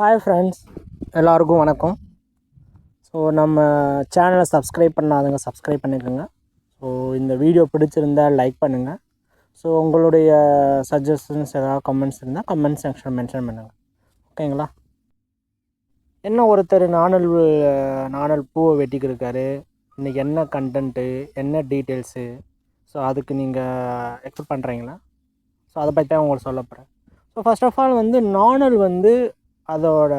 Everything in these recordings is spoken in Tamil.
ஹாய் ஃப்ரெண்ட்ஸ் எல்லாருக்கும் வணக்கம். ஸோ நம்ம சேனலை சப்ஸ்கிரைப் பண்ணாதவங்க சப்ஸ்கிரைப் பண்ணிக்கோங்க. ஸோ இந்த வீடியோ பிடிச்சிருந்தா லைக் பண்ணுங்கள் ஸோ உங்களுடைய சஜஷன்ஸ் ஏதாவது கமெண்ட்ஸ் இருந்தால் கமெண்ட் செக்ஷன் மென்ஷன் பண்ணுங்கள் ஓகேங்களா என்ன ஒருத்தர் நாணல் நாணல் பூவை வெட்டிக்கிருக்காரு. இன்றைக்கி என்ன கண்டென்ட்டு என்ன டீட்டெயில்ஸு ஸோ அதுக்கு நீங்கள் எக்ஸ்பெக்ட் பண்ணுறீங்களா ஸோ அதை பற்றி தான் உங்களுக்கு சொல்ல போகிறேன் ஸோ ஃபர்ஸ்ட் ஆஃப் ஆல் வந்து நாணல் வந்து அதோட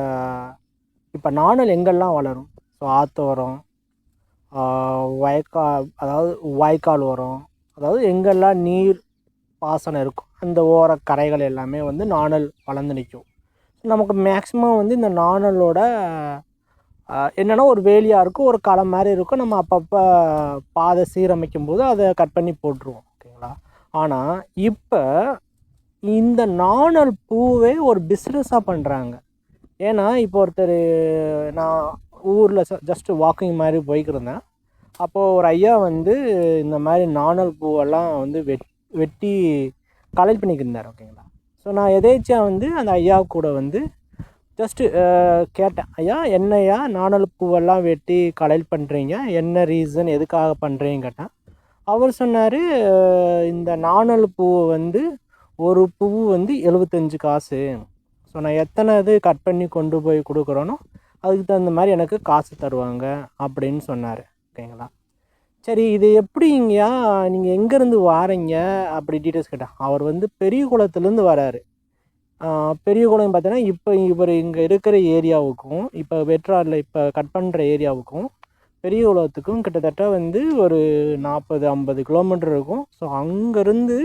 இப்போ நாணல் எங்கெல்லாம் வளரும்? ஸோ ஆத்தோரம் வயக்கால் அதாவது வாய்க்கால் ஓரம் அதாவது எங்கெல்லாம் நீர் பாசனம் இருக்கும் அந்த ஓர கரைகள் எல்லாமே வந்து நாணல் வளர்ந்து நிற்கும் நமக்கு மேக்ஸிமம் வந்து இந்த நாணலோட என்னென்னா ஒரு வேலியாக இருக்கும் ஒரு களம் மாதிரி இருக்கும் நம்ம அப்பப்போ பாதை சீரமைக்கும் போது அதை கட் பண்ணி போட்டுருவோம் ஓகேங்களா ஆனால் இப்போ இந்த நாணல் பூவே ஒரு பிஸ்னஸாக பண்ணுறாங்க ஏன்னா இப்போ ஒருத்தர் நான் ஊரில் ஜஸ்ட்டு வாக்கிங் மாதிரி போய்க்கிருந்தேன். அப்போது ஒரு ஐயா வந்து இந்த மாதிரி நாணல் பூவெல்லாம் வந்து வெட் வெட்டி கலெக்ட் பண்ணிக்கிருந்தார் ஓகேங்களா? ஸோ நான் எதேச்சியாக வந்து அந்த ஐயா கூட வந்து ஜஸ்ட்டு கேட்டேன். ஐயா என்னையா நாணல் பூவெல்லாம் வெட்டி கலெக்ட் பண்ணுறீங்க என்ன ரீசன்? எதுக்காக பண்ணுறீங்க கேட்டேன். அவர் சொன்னார் இந்த நாணல் பூவை வந்து ஒரு பூ வந்து எழுபத்தஞ்சு காசு. ஸோ நான் எத்தனை இது கட் பண்ணி கொண்டு போய் கொடுக்குறேனோ அதுக்கு தகுந்த மாதிரி எனக்கு காசு தருவாங்க அப்படின்னு சொன்னார். ஓகேங்களா? சரி இது எப்படிங்கயா நீங்கள் எங்கேருந்து வாரீங்க? அப்படி டீட்டெயில்ஸ் கேட்டேன். அவர் வந்து பெரிய குளத்துலேருந்து வராரு. பெரிய குளம் பார்த்தீங்கன்னா இப்போ இவர் இங்கே இருக்கிற ஏரியாவுக்கும் இப்போ வெற்றாரில் இப்போ கட் பண்ணுற ஏரியாவுக்கும் பெரிய குளத்துக்கும் கிட்டத்தட்ட வந்து ஒரு நாற்பது ஐம்பது கிலோமீட்டர் இருக்கும். ஸோ அங்கேருந்து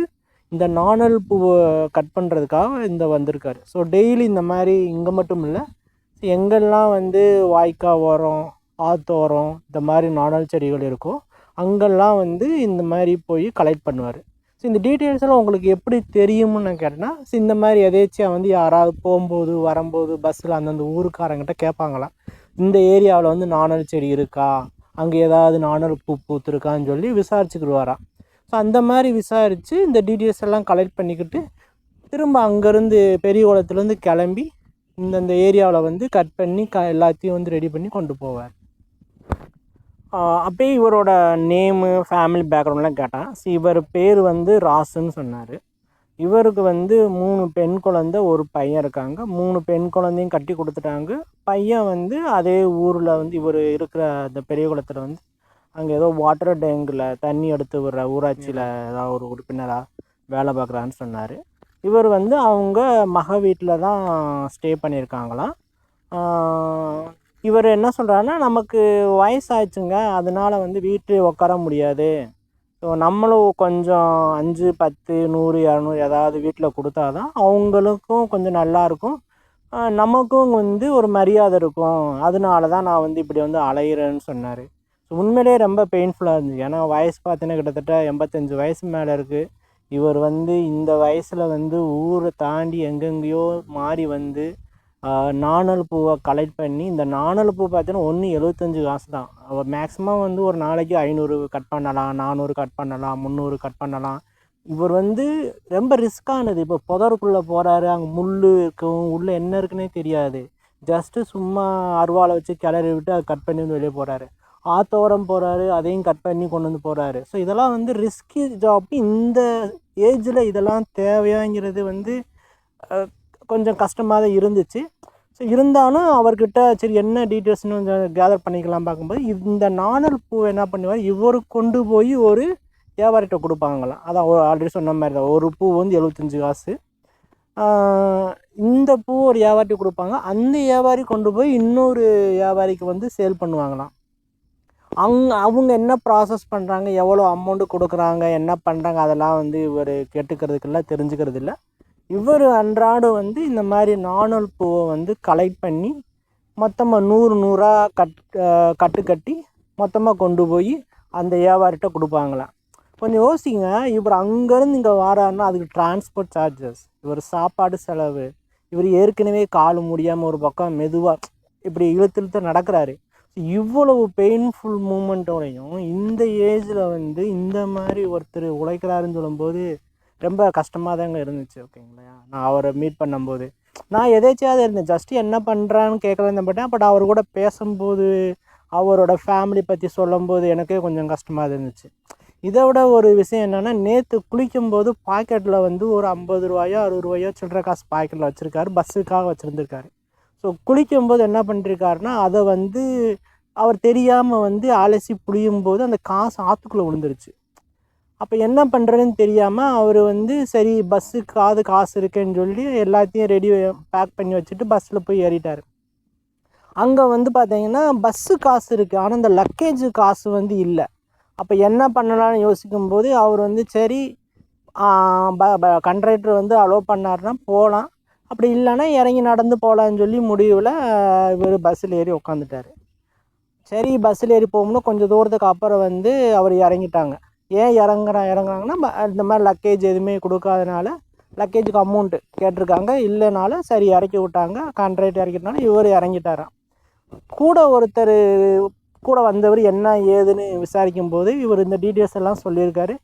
இந்த நாணல் பூவை கட் பண்ணுறதுக்காக இந்த வந்திருக்காரு. ஸோ டெய்லி இந்த மாதிரி இங்கே மட்டும் இல்லை எங்கெல்லாம் வந்து வாய்க்கா ஓரம் ஆத்தோரம் இந்த மாதிரி நாணல் செடிகள் இருக்கோ அங்கெல்லாம் வந்து இந்த மாதிரி போய் கலெக்ட் பண்ணுவார். ஸோ இந்த டீட்டெயில்ஸ் எல்லாம் உங்களுக்கு எப்படி தெரியும்னு நான் கேட்டேன்னா ஸோ இந்த மாதிரி எதேச்சியாக வந்து யாராவது போகும்போது வரும்போது பஸ்ஸில் அந்தந்த ஊருக்காரங்கிட்ட கேட்பாங்களாம் இந்த ஏரியாவில் வந்து நாணல் செடி இருக்கா? அங்கே ஏதாவது நாணல் பூ பூத்துருக்கான்னு சொல்லி விசாரிச்சுக்கிடுவாராம். ஸோ அந்த மாதிரி விசாரித்து இந்த டீட்டெயில்ஸ் எல்லாம் கலெக்ட் பண்ணிக்கிட்டு திரும்ப அங்கேருந்து பெரிய குளத்துலேருந்து கிளம்பி இந்தந்த ஏரியாவில் வந்து கட் பண்ணி க எல்லாத்தையும் வந்து ரெடி பண்ணி கொண்டு போவார். அப்படியே இவரோட நேமு ஃபேமிலி பேக்ரவுண்ட்லாம் கேட்டான். ஸோ இவர் பேர் வந்து ராசுன்னு சொன்னார். இவருக்கு வந்து மூணு பெண் குழந்த ஒரு பையன் இருக்காங்க. மூணு பெண் குழந்தையும் கட்டி கொடுத்துட்டாங்க. பையன் வந்து அதே ஊரில் வந்து இவர் இருக்கிற அந்த பெரிய குளத்தில் வந்து அங்கே ஏதோ வாட்டர் டேங்கில் தண்ணி எடுத்து விடுற ஊராட்சியில் ஏதாவது ஒரு உறுப்பினராக வேலை பார்க்குறான்னு சொன்னார். இவர் வந்து அவங்க மக வீட்டில் தான் ஸ்டே பண்ணியிருக்காங்களாம். இவர் என்ன சொல்கிறாருன்னா நமக்கு வயசாச்சுங்க அதனால் வந்து வீட்டில் உட்கார முடியாது. ஸோ நம்மளும் கொஞ்சம் அஞ்சு பத்து நூறு இரநூறு ஏதாவது வீட்டில் கொடுத்தா தான் அவங்களுக்கும் கொஞ்சம் நல்லாயிருக்கும் நமக்கும் வந்து ஒரு மரியாதை இருக்கும். அதனால தான் நான் வந்து இப்படி வந்து அலையிறேன்னு சொன்னார். ஸோ உண்மையிலேயே ரொம்ப பெயின்ஃபுல்லாக இருந்துச்சு. ஏன்னா வயசு பார்த்தீங்கன்னா கிட்டத்தட்ட எண்பத்தஞ்சு வயசு மேலே இருக்குது இவர் வந்து இந்த வயசில் வந்து ஊரை தாண்டி எங்கெங்கேயோ மாறி வந்து நாணல் பூவை கலெக்ட் பண்ணி இந்த நாணல் பூ பார்த்தீங்கன்னா ஒன்று எழுபத்தஞ்சு காசு தான். அவர் மேக்ஸிமம் வந்து ஒரு நாளைக்கு ஐநூறு கட் பண்ணலாம் நானூறு கட் பண்ணலாம் முந்நூறு கட் பண்ணலாம். இவர் வந்து ரொம்ப ரிஸ்க்கானது இப்போ புதருக்குள்ளே போகிறாரு அங்கே முள் இருக்கும் உள்ளே என்ன இருக்குன்னே தெரியாது. ஜஸ்ட்டு சும்மா அருவாளை வச்சு கிளறி விட்டு அதை கட் பண்ணி வந்து வெளியே போகிறாரு ஆத்தோரம் போகிறாரு அதையும் கட் பண்ணி கொண்டு வந்து போகிறாரு ஸோ இதெல்லாம் வந்து ரிஸ்கி ஜாப் இந்த ஏஜில் இதெல்லாம் தேவையாங்கிறது வந்து கொஞ்சம் கஷ்டமாக தான் இருந்துச்சு. ஸோ இருந்தாலும் அவர்கிட்ட சரி என்ன டீட்டெயில்ஸ்னு கொஞ்சம் கேதர் பண்ணிக்கலாம் பார்க்கும்போது இந்த நாணல் பூ என்ன பண்ணுவார்? இவர் கொண்டு போய் ஒரு வியாபாரிகிட்ட கொடுப்பாங்களாம். அதான் ஆல்ரெடி சொன்ன மாதிரி தான். ஒரு பூ வந்து எழுபத்தஞ்சி காசு. இந்த பூ ஒரு வியாபாரிகிட்ட கொடுப்பாங்க. அந்த வியாபாரி கொண்டு போய் இன்னொரு வியாபாரிக்கு வந்து சேல் பண்ணுவாங்களாம். அங் அவங்க என்ன ப்ராசஸ் பண்ணுறாங்க எவ்வளோ அமௌண்ட்டு கொடுக்குறாங்க என்ன பண்ணுறாங்க அதெல்லாம் வந்து இவர் கேட்டுக்கிறதுக்கெல்ல தெரிஞ்சுக்கிறது இல்லை இவர் அன்றாடம் வந்து இந்த மாதிரி நாணல் பூவை வந்து கலெக்ட் பண்ணி மொத்தமாக நூறு நூறாக கட் கட்டு கட்டி மொத்தமாக கொண்டு போய் அந்த வியாபாரிகிட்ட கொடுப்பாங்களாம். கொஞ்சம் யோசிங்க இவர் அங்கேருந்து இங்கே வராருன்னா அதுக்கு டிரான்ஸ்போர்ட் சார்ஜஸ் இவர் சாப்பாடு செலவு. இவர் ஏற்கனவே கால் முடியாமல் ஒரு பக்கம் மெதுவாக இப்படி இழுத்து இழுத்து நடக்கிறாரு. இவ்வளவு பெயின்ஃபுல் மூமெண்ட்டோடையும் இந்த ஏஜில் வந்து இந்த மாதிரி ஒருத்தர் உழைக்கிறாருன்னு சொல்லும்போது ரொம்ப கஷ்டமாக தாங்க இருந்துச்சு ஓகேங்களா நான் அவரை மீட் பண்ணும்போது. நான் எதேச்சியாவது இருந்தேன். ஜஸ்ட்டு என்ன பண்ணுறான்னு கேட்கலாம் பட்டேன் பட் அவர் கூட பேசும்போது அவரோட ஃபேமிலி பற்றி சொல்லும்போது எனக்கே கொஞ்சம் கஷ்டமாக இருந்துச்சு. இதை விட ஒரு விஷயம் என்னென்னா நேற்று குளிக்கும்போது பாக்கெட்டில் வந்து ஒரு ஐம்பது ரூபாயோ அறுபது ரூபாயோ சில்லற காசு பாக்கெட்டில் வச்சுருக்காரு. பஸ்ஸுக்காக வச்சுருந்துருக்காரு. ஸோ குளிக்கும்போது என்ன பண்ணிருக்காருன்னா அதை வந்து அவர் தெரியாமல் வந்து அலசி புளியும் போது அந்த காசு ஆற்றுக்குள்ளே விழுந்துருச்சு. அப்போ என்ன பண்ணுறதுன்னு தெரியாமல் அவர் வந்து சரி பஸ்ஸுக்காவது காசு இருக்குன்னு சொல்லி எல்லாத்தையும் ரெடி பேக் பண்ணி வச்சுட்டு பஸ்ஸில் போய் ஏறிட்டார். அங்கே வந்து பார்த்தீங்கன்னா பஸ்ஸு காசு இருக்குது ஆனால் இந்த லக்கேஜ் காசு வந்து இல்லை. அப்போ என்ன பண்ணலாம்னு யோசிக்கும்போது அவர் வந்து சரி கண்ட்ரக்டர் வந்து அலோவ் பண்ணாருன்னா போகலாம் அப்படி இல்லைன்னா இறங்கி நடந்து போகலான்னு சொல்லி முடிவில் இவர் பஸ்ஸில் ஏறி உக்காந்துட்டார். சரி பஸ்ஸில் ஏறி போகணும்னா கொஞ்சம் தூரத்துக்கு அப்புறம் வந்து அவர் இறங்கிட்டாங்க. ஏன் இறங்குறான் இறங்குறாங்கன்னா இந்த மாதிரி லக்கேஜ் எதுவுமே கொடுக்காதனால லக்கேஜுக்கு அமௌண்ட்டு கேட்டிருக்காங்க. இல்லைனாலும் சரி இறக்கி விட்டாங்க. கான்ட்ராக்ட் இறக்கிட்டனால இவர் இறங்கிட்டாராம். கூட ஒருத்தர் கூட வந்தவர் என்ன ஏதுன்னு விசாரிக்கும் போது இவர் இந்த டீட்டெயில்ஸ் எல்லாம் சொல்லியிருக்காரு.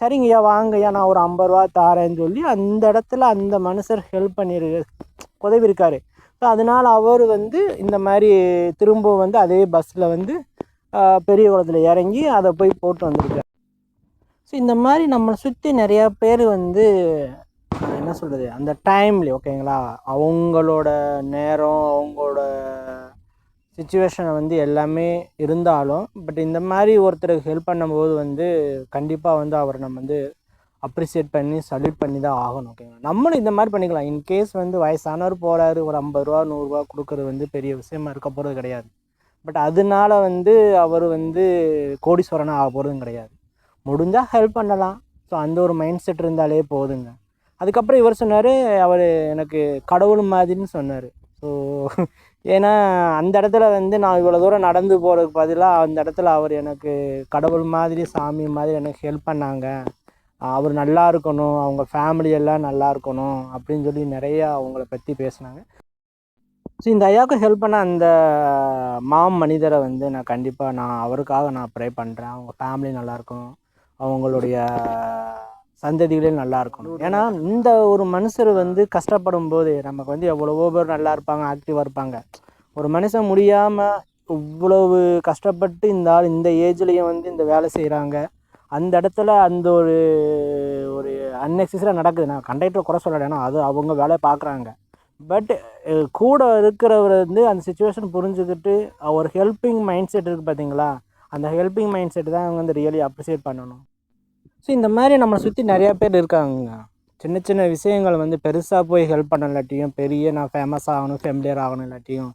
சரிங்கய்யா வாங்கய்யா நான் ஒரு ஐம்பது ரூபா தாரேன்னு சொல்லி அந்த இடத்துல அந்த மனுஷர் ஹெல்ப் பண்ணிரு உதவி இருக்காரு ஸோ அதனால் அவர் வந்து இந்த மாதிரி திரும்ப வந்து அதே பஸ்ஸில் வந்து பெரிய குளத்தில் இறங்கி அதை போய் போட்டு வந்திருக்காரு. ஸோ இந்த மாதிரி நம்மளை சுற்றி நிறையா பேர் வந்து என்ன சொல்கிறது அந்த டைம்லேயே ஓகேங்களா அவங்களோட நேரம் அவங்களோட சுச்சுவேஷனை வந்து எல்லாமே இருந்தாலும் பட் இந்த மாதிரி ஒருத்தருக்கு ஹெல்ப் பண்ணும்போது வந்து கண்டிப்பாக வந்து அவரை நம்ம வந்து அப்ரிசியேட் பண்ணி சல்யூட் பண்ணி தான் ஆகணும் ஓகேங்களா நம்மளும் இந்த மாதிரி பண்ணிக்கலாம். இன்கேஸ் வந்து வயசானவர் போகிறாரு ஒரு ஐம்பது ரூபா நூறுரூவா கொடுக்குறது வந்து பெரிய விஷயமா இருக்க போகிறது கிடையாது. பட் அதனால வந்து அவர் வந்து கோடீஸ்வரனாக ஆக போகிறதும் கிடையாது. முடிஞ்சால் ஹெல்ப் பண்ணலாம். ஸோ அந்த ஒரு மைண்ட் செட் இருந்தாலே போதுங்க. அதுக்கப்புறம் இவர் சொன்னார் அவர் எனக்கு கடவுள் மாதிரின்னு சொன்னார். ஸோ ஏன்னா அந்த இடத்துல வந்து நான் இவ்வளோ தூரம் நடந்து போகிறதுக்கு பதிலாக அந்த இடத்துல அவர் எனக்கு கடவுள் மாதிரி சாமி மாதிரி எனக்கு ஹெல்ப் பண்ணாங்க. அவர் நல்லா இருக்கணும் அவங்க ஃபேமிலி எல்லாம் நல்லா இருக்கணும் அப்படின்னு சொல்லி நிறையா அவங்கள பற்றி பேசினாங்க. ஸோ இந்த ஐயாவுக்கு ஹெல்ப் பண்ண அந்த மாம் மனிதரை வந்து நான் கண்டிப்பாக நான் அவருக்காக நான் ப்ரே பண்ணுறேன் அவங்க ஃபேமிலி நல்லா இருக்கணும் அவங்களுடைய சந்ததிகளே நல்லா இருக்கணும் ஏன்னா இந்த ஒரு மனுஷர் வந்து கஷ்டப்படும் போது நமக்கு வந்து எவ்வளவோ பேர் நல்லா இருப்பாங்க ஆக்டிவாக இருப்பாங்க. ஒரு மனுஷன் முடியாமல் இவ்வளவு கஷ்டப்பட்டு இந்த ஆள் இந்த ஏஜ்லேயும் வந்து இந்த வேலை செய்கிறாங்க அந்த இடத்துல அந்த ஒரு ஒரு அன்னெக்சஸராக நடக்குது. நான் கண்டக்டரை குறை சொல்லலை. ஏன்னா அது அவங்க வேலையை பார்க்குறாங்க. பட் கூட இருக்கிறவர் வந்து அந்த சுச்சுவேஷன் புரிஞ்சுக்கிட்டு ஒரு ஹெல்பிங் மைண்ட் செட் இருக்குது பார்த்தீங்களா? அந்த ஹெல்பிங் மைண்ட் செட் தான் அவங்க வந்து ரியலி அப்ரிசியேட் பண்ணணும். ஸோ இந்த மாதிரி நம்மளை சுற்றி நிறையா பேர் இருக்காங்க சின்ன சின்ன விஷயங்கள் வந்து பெருசாக போய் ஹெல்ப் பண்ண இல்லாட்டியும் பெரிய நான் ஃபேமஸ் ஆகணும் ஃபேமிலியர் ஆகணும் இல்லாட்டியும்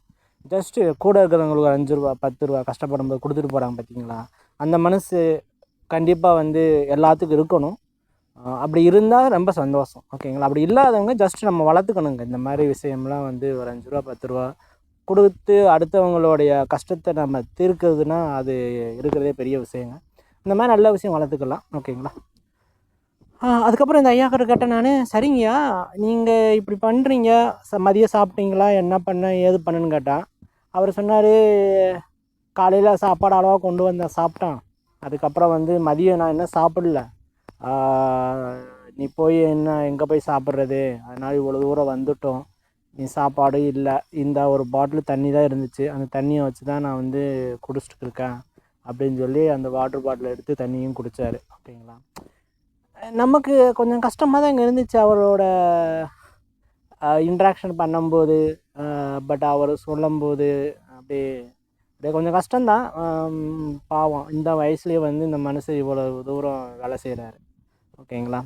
ஜஸ்ட்டு கூட இருக்கிறவங்களுக்கு ஒரு அஞ்சு ரூபா பத்து ரூபா கஷ்டப்படும் போது கொடுத்துட்டு போகிறாங்க பார்த்தீங்களா அந்த மனசு கண்டிப்பாக வந்து எல்லாத்துக்கும் இருக்கணும். அப்படி இருந்தால் ரொம்ப சந்தோஷம். ஓகேங்களா? அப்படி இல்லாதவங்க ஜஸ்ட் நம்ம வளர்த்துக்கணுங்க. இந்த மாதிரி விஷயம்லாம் வந்து ஒரு அஞ்சு ரூபா பத்து ரூபா கொடுத்து அடுத்தவங்களுடைய கஷ்டத்தை நம்ம தீர்க்கிறதுனா அது இருக்கிறதே பெரிய விஷயங்க. இந்த மாதிரி நல்ல விஷயம் வளர்த்துக்கலாம். ஓகேங்களா? அதுக்கப்புறம் இந்த ஐயா கிட்ட கேட்டேன் நான் சரிங்கய்யா நீங்கள் இப்படி பண்ணுறீங்க ச மதியம் சாப்பிட்டீங்களா என்ன பண்ண ஏது பண்ணுன்னு கேட்டான். அவர் சொன்னார் காலையில் சாப்பாடு அளவாக கொண்டு வந்தேன் சாப்பிட்டான். அதுக்கப்புறம் வந்து மதியம் நான் என்ன சாப்பிடல. நீ போய் என்ன எங்கே போய் சாப்பிட்றது? அதனால் இவ்வளோ தூரம் வந்துட்டோம். நீ சாப்பாடு இல்லை. இந்த ஒரு பாட்டில் தண்ணி தான் இருந்துச்சு. அந்த தண்ணியை வச்சு தான் நான் வந்து குடிச்சிட்டு இருக்கேன். அப்படின்னு சொல்லி அந்த வாட்டர் பாட்டில் எடுத்து தண்ணியும் குடித்தார் ஓகேங்களா? நமக்கு கொஞ்சம் கஷ்டமாக தான் இங்கே இருந்துச்சு அவரோட இன்ட்ராக்ஷன் பண்ணும்போது பட் அவர் சொல்லும்போது அப்படியே அப்படியே கொஞ்சம் கஷ்டம்தான். பாவம். இந்த வயசுலேயே வந்து இந்த மனுஷன் இவ்வளோ தூரம் வேலை செய்கிறாரு ஓகேங்களா?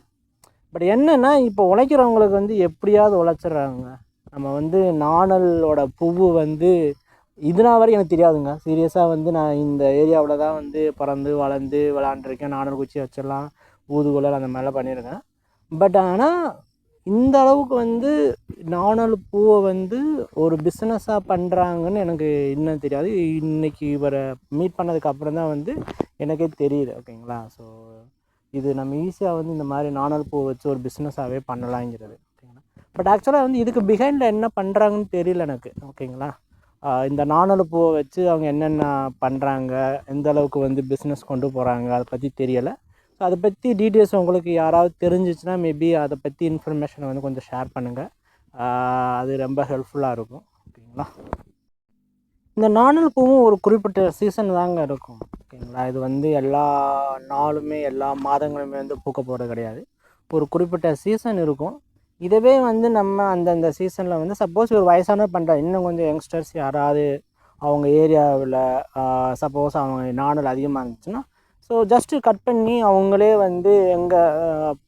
பட் என்னென்னா இப்போ உழைக்கிறவங்களுக்கு வந்து எப்படியாவது உழைச்சிட்றாங்க. நம்ம வந்து நாணலோட பூவு வந்து இதுனா வரை எனக்கு தெரியாதுங்க. சீரியஸாக வந்து நான் இந்த ஏரியாவில் தான் வந்து பிறந்து வளர்ந்து விளாண்டுருக்கேன் நாடர் குச்சி வச்சிடலாம் ஊதுகுழல் அந்த மாதிரிலாம் பண்ணியிருக்கேன். பட் ஆனால் இந்த அளவுக்கு வந்து நாணல் பூவை வந்து ஒரு பிஸ்னஸாக பண்ணுறாங்கன்னு எனக்கு இன்னும் தெரியாது. இன்றைக்கி இவரை மீட் பண்ணதுக்கு அப்புறம் தான் வந்து எனக்கே தெரியுது ஓகேங்களா ஸோ இது நம்ம ஈஸியாக வந்து இந்த மாதிரி நாணல் பூ வச்சு ஒரு பிஸ்னஸாகவே பண்ணலாங்கிறது ஓகேங்களா பட் ஆக்சுவலாக வந்து இதுக்கு பிஹைண்டில் என்ன பண்ணுறாங்கன்னு தெரியல எனக்கு ஓகேங்களா இந்த நாணல் பூவை வச்சு அவங்க என்னென்ன பண்ணுறாங்க எந்த அளவுக்கு வந்து பிஸ்னஸ் கொண்டு போகிறாங்க அதை பற்றி தெரியலை. ஸோ அதை பற்றி டீட்டெயில்ஸ் உங்களுக்கு யாராவது தெரிஞ்சிச்சுன்னா மேபி அதை பற்றி இன்ஃபர்மேஷனை வந்து கொஞ்சம் ஷேர் பண்ணுங்கள் அது ரொம்ப ஹெல்ப்ஃபுல்லாக இருக்கும். ஓகேங்களா? இந்த நாணல் பூவும் ஒரு குறிப்பிட்ட சீசன் தாங்க இருக்கும். ஓகேங்களா? இது வந்து எல்லா நாளுமே எல்லா மாதங்களுமே வந்து பூக்க போகிறது கிடையாது. ஒரு குறிப்பிட்ட சீசன் இருக்கும். இதவே வந்து நம்ம அந்தந்த சீசனில் வந்து சப்போஸ் ஒரு வயசானவர் பண்ணுற இன்னும் கொஞ்சம் யங்ஸ்டர்ஸ் யாராவது அவங்க ஏரியாவில் சப்போஸ் அவங்க நாணல் அதிகமாக இருந்துச்சுன்னா ஸோ ஜஸ்ட்டு கட் பண்ணி அவங்களே வந்து எங்கே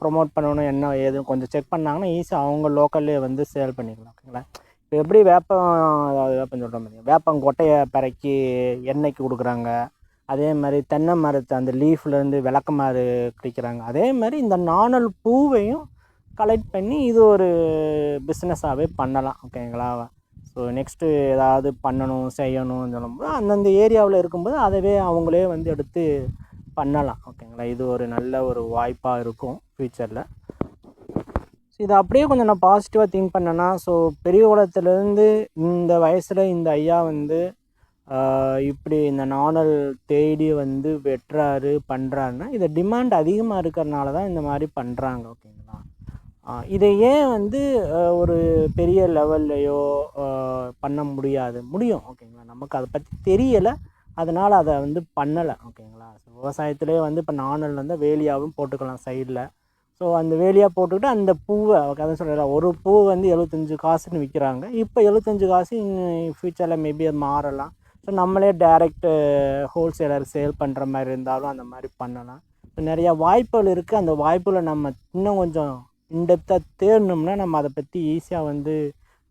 ப்ரொமோட் பண்ணணும் என்ன ஏதுன்னு கொஞ்சம் செக் பண்ணாங்கன்னா ஈஸியாக அவங்க லோக்கல்லே வந்து சேல் பண்ணிக்கலாம் ஓகேங்களா? இப்போ எப்படி வேப்பம் அதாவது வேப்பம் சொல்கிறோம் பார்த்தீங்க வேப்பங்கொட்டையை பிறக்கி எண்ணெய்க்கு கொடுக்குறாங்க. அதே மாதிரி தென்னை மரத்தை அந்த லீஃப்லேருந்து விளக்கமாறு பிடிக்கிறாங்க. அதே மாதிரி இந்த நாணல் பூவையும் கலெக்ட் பண்ணி இது ஒரு பிஸ்னஸாகவே பண்ணலாம் ஓகேங்களா ஸோ நெக்ஸ்ட்டு ஏதாவது பண்ணணும் செய்யணும் சொல்லும்போது அந்தந்த ஏரியாவில் இருக்கும்போது அதவே அவங்களே வந்து எடுத்து பண்ணலாம் ஓகேங்களா இது ஒரு நல்ல ஒரு வாய்ப்பாக இருக்கும் ஃப்யூச்சரில் ஸோ இதை அப்படியே கொஞ்சம் நான் பாசிட்டிவாக திங்க் பண்ணேன்னா ஸோ பெரிய குளத்துலேருந்து இந்த வயசில் இந்த ஐயா வந்து இப்படி இந்த நாணல் தேடி வந்து வெட்டுறாரு பண்ணுறாருன்னா இதை டிமாண்ட் அதிகமாக இருக்கிறனால தான் இந்த மாதிரி பண்ணுறாங்க ஓகேங்களா இதை ஏன் வந்து ஒரு பெரிய லெவல்லையோ பண்ண முடியாது? முடியும் ஓகேங்களா? நமக்கு அதை பற்றி தெரியலை. அதனால் அதை வந்து பண்ணலை ஓகேங்களா? ஸோ விவசாயத்துலேயே வந்து இப்போ நாணல் வந்து வேலியாகவும் போட்டுக்கலாம் சைடில் ஸோ அந்த வேலியாக போட்டுக்கிட்டு அந்த பூவை கதை சொல்கிறா ஒரு பூ வந்து எழுபத்தஞ்சு காசுன்னு விற்கிறாங்க இப்போ எழுபத்தஞ்சு காசு இன்னும் ஃப்யூச்சரில் மேபி அது மாறலாம். ஸோ நம்மளே டைரக்ட் ஹோல்சேலர் சேல் பண்ணுற மாதிரி இருந்தாலும் அந்த மாதிரி பண்ணலாம். இப்போ நிறையா வாய்ப்புகள் இருக்குது அந்த வாய்ப்புகளை நம்ம இன்னும் கொஞ்சம் இன்டெப்த்தாக தேடணும்னா நம்ம அதை பற்றி ஈஸியாக வந்து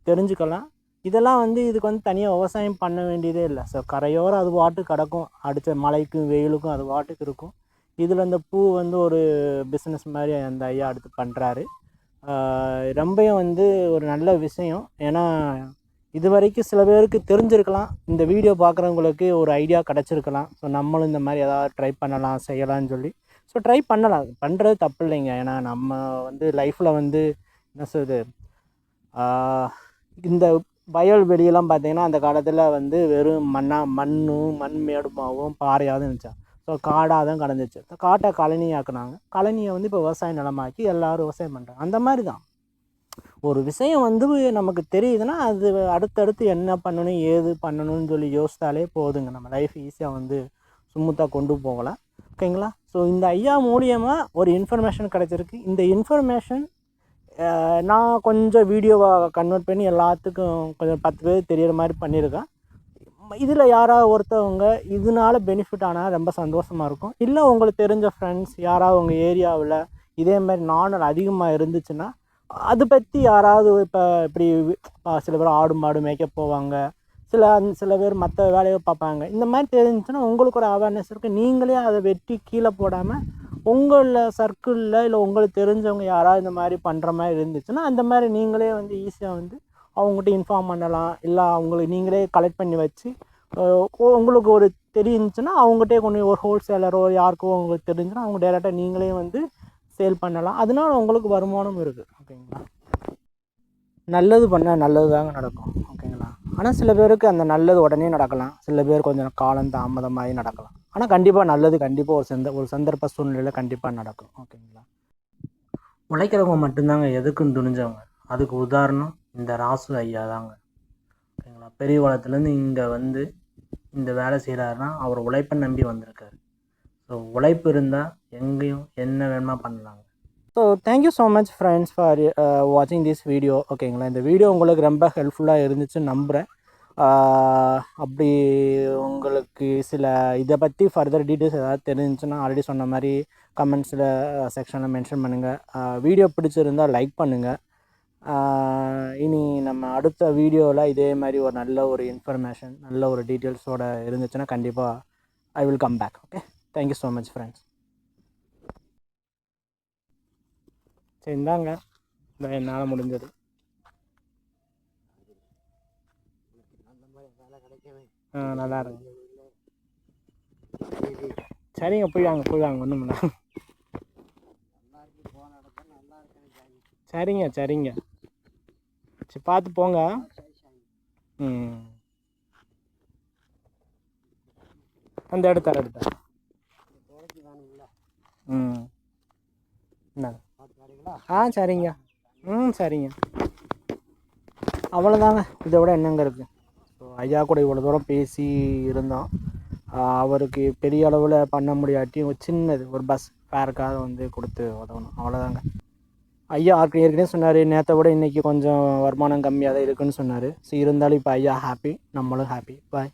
தெரிஞ்சுக்கலாம். இதெல்லாம் வந்து இதுக்கு வந்து தனியாக விவசாயம் பண்ண வேண்டியதே இல்லை. ஸோ கரையோரம் அது வாட்டுக்கு கிடக்கும். அடுத்த மழைக்கும் வெயிலுக்கும் அது வாட்டுக்கு இருக்கும். இதில் அந்த பூ வந்து ஒரு பிஸ்னஸ் மாதிரி அந்த ஐயா அடுத்து பண்ணுறாரு ரொம்பவும் வந்து ஒரு நல்ல விஷயம். ஏன்னா இது வரைக்கும் சில பேருக்கு தெரிஞ்சிருக்கலாம். இந்த வீடியோ பார்க்குறவங்களுக்கு ஒரு ஐடியா கிடச்சிருக்கலாம். ஸோ நம்மளும் இந்த மாதிரி ஏதாவது ட்ரை பண்ணலாம் செய்யலாம்னு சொல்லி. ஸோ ட்ரை பண்ணலாம். பண்ணுறது தப்பு இல்லைங்க. ஏன்னா நம்ம வந்து லைஃப்பில் வந்து என்ன சொல்கிறது இந்த வயல் வெளியெல்லாம் பார்த்தீங்கன்னா அந்த காலத்தில் வந்து வெறும் மண்ணாக மண்ணும் மண் மேடுமாவும் பாறையாகவும் இருந்துச்சா? ஸோ காடாக தான் கடந்துச்சு. ஸோ காட்டை கழனி ஆக்குனாங்க கழனியை வந்து இப்போ விவசாய நிலமாக்கி எல்லாரும் விவசாயம் பண்ணுறாங்க அந்த மாதிரி தான் ஒரு விஷயம் வந்து நமக்கு தெரியுதுன்னா அது அடுத்தடுத்து என்ன பண்ணணும் ஏது பண்ணணும்னு சொல்லி யோசித்தாலே போதுங்க. நம்ம லைஃப் ஈஸியாக வந்து சுமூத்தாக கொண்டு போகலாம். ஓகேங்களா? ஸோ இந்த ஐயா மூலியமாக ஒரு இன்ஃபர்மேஷன் கிடச்சிருக்கு. இந்த இன்ஃபர்மேஷன் நான் கொஞ்சம் வீடியோவை கன்வெர்ட் பண்ணி எல்லாத்துக்கும் கொஞ்சம் பத்து பேர் தெரிகிற மாதிரி பண்ணியிருக்கேன். இதில் யாராவது ஒருத்தவங்க இதனால பெனிஃபிட் ஆனால் ரொம்ப சந்தோஷமாக இருக்கும். இல்லை உங்களுக்கு தெரிஞ்ச ஃப்ரெண்ட்ஸ் யாராவது உங்கள் ஏரியாவில் இதே மாதிரி நாணல் அதிகமாக இருந்துச்சுன்னா அதை பற்றி யாராவது இப்போ இப்படி சில பேர் ஆடு மாடு மேய்க்க போவாங்க. சில சில பேர் மற்ற வேலையை பார்ப்பாங்க. இந்த மாதிரி தெரிஞ்சுன்னா உங்களுக்கு ஒரு அவேர்னஸ் இருக்குது நீங்களே அதை வெட்டி கீழே போடாமல் உங்களில் சர்க்கிளில் இல்லை உங்களுக்கு தெரிஞ்சவங்க யாராவது இந்த மாதிரி பண்ணுற மாதிரி இருந்துச்சுன்னா அந்த மாதிரி நீங்களே வந்து ஈஸியாக வந்து அவங்ககிட்ட இன்ஃபார்ம் பண்ணலாம். இல்லை அவங்களுக்கு நீங்களே கலெக்ட் பண்ணி வச்சு உங்களுக்கு ஒரு தெரிஞ்சுன்னா அவங்ககிட்டே கொண்டு ஒரு ஹோல்சேலரோ யாருக்கோ உங்களுக்கு தெரிஞ்சுன்னா அவங்க டேரெக்டாக நீங்களே வந்து சேல் பண்ணலாம். அதனால உங்களுக்கு வருமானம் இருக்குது ஓகேங்களா? நல்லது பண்ணால் நல்லது தாங்க நடக்கும். ஓகேங்களா? ஆனால் சில பேருக்கு அந்த நல்லது உடனே நடக்கலாம். சில பேர் கொஞ்சம் காலம் தாமதமாகி நடக்கலாம். ஆனால் கண்டிப்பாக நல்லது கண்டிப்பாக ஒரு சந்த ஒரு சந்தர்ப்ப சூழ்நிலையில் கண்டிப்பாக நடக்கும். ஓகேங்களா? உழைக்கிறவங்க மட்டும்தாங்க எதுக்கும் துணிஞ்சவங்க. அதுக்கு உதாரணம் இந்த ராசு ஐயா தாங்க. ஓகேங்களா? பெரிய குளத்துலேருந்து இங்கே வந்து இந்த வேலை செய்கிறாருன்னா அவர் உழைப்பை நம்பி வந்திருக்காரு. ஸோ உழைப்பு இருந்தால் எங்கேயும் என்ன வேணுமா பண்ணலாங்க. So thank you so much friends for வாட்சிங் திஸ் வீடியோ ஓகேங்களா இந்த வீடியோ உங்களுக்கு ரொம்ப ஹெல்ப்ஃபுல்லாக இருந்துச்சுன்னு நம்புகிறேன் அப்படி உங்களுக்கு சில இதை பற்றி ஃபர்தர் டீட்டெயில்ஸ் ஏதாவது தெரிஞ்சுன்னா ஆல்ரெடி சொன்ன மாதிரி கமெண்ட்ஸில் செக்ஷனில் uh, மென்ஷன் பண்ணுங்கள் வீடியோ பிடிச்சிருந்தால் லைக் பண்ணுங்கள் இனி நம்ம அடுத்த வீடியோவில் இதே மாதிரி ஒரு நல்ல ஒரு இன்ஃபர்மேஷன் நல்ல ஒரு டீட்டெயில்ஸோடு இருந்துச்சுன்னா கண்டிப்பாக I will come back okay thank you so much friends சரி இந்தாங்க. இந்த என்னால் முடிஞ்சது. ஆ நல்லா இருக்கு. சரிங்க போய் வாங்க போய் வாங்க ஒன்றும் சரிங்க சரிங்க. சரி பார்த்து போங்க. ம். அந்த எடுத்தார் எடுத்தார் ம். என்ன ஆ சரிங்க. ம் சரிங்க. அவ்வளோதாங்க இதை விட என்னங்க இருக்குது ஸோ ஐயா கூட இவ்வளோ தூரம் பேசி இருந்தோம் அவருக்கு பெரிய அளவில் பண்ண முடியாட்டி ஒரு சின்னது ஒரு பஸ் ஃபேருக்காக வந்து கொடுத்து உதவணும். அவ்வளோதாங்க ஐயா ஏற்கனவே ஏற்கனவே சொன்னார் நேற்றை விட இன்றைக்கி கொஞ்சம் வருமானம் கம்மியாக தான் இருக்குன்னு சொன்னார். ஸோ இருந்தாலும் இப்போ ஐயா ஹாப்பி நம்மளும் ஹாப்பி பாய்